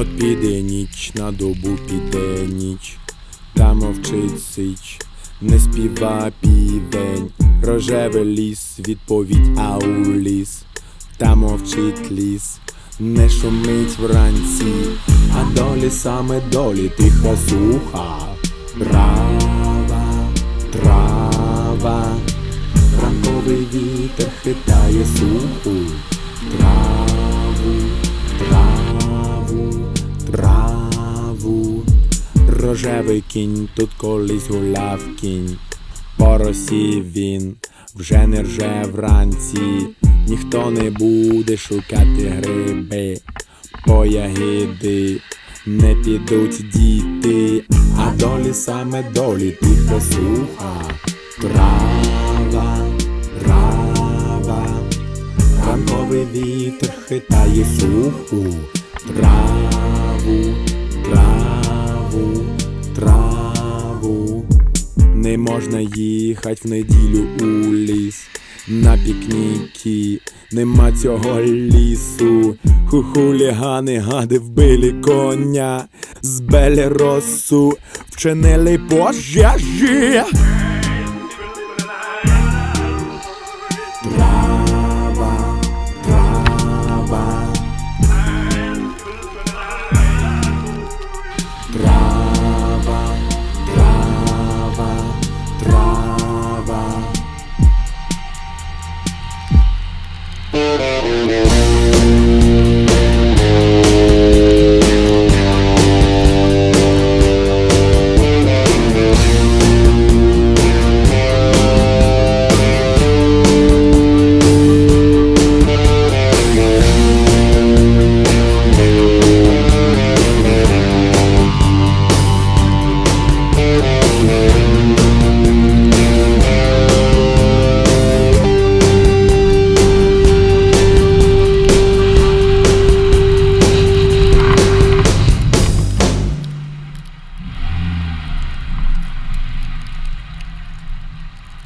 От піде ніч, на добу піде ніч, та мовчить сич, не співа півень, рожевий ліс, відповідь а у ліс, та мовчить ліс, не шумить вранці, а долі саме долі тиха суха, трава, трава, ранковий вітер хитає суху, траву, рожевий кінь, тут колись гуляв кінь, по росі він вже не рже вранці, ніхто не буде шукати гриби, по ягіди не підуть діти, а долі саме долі тихо суха, трава, трава. Ранковий вітер хитає суху. Траву, Не можна їхать в неділю у ліс на пікніки, нема цього лісу. Хухулігани гади вбили коня, збили росу, вчинили пожежі.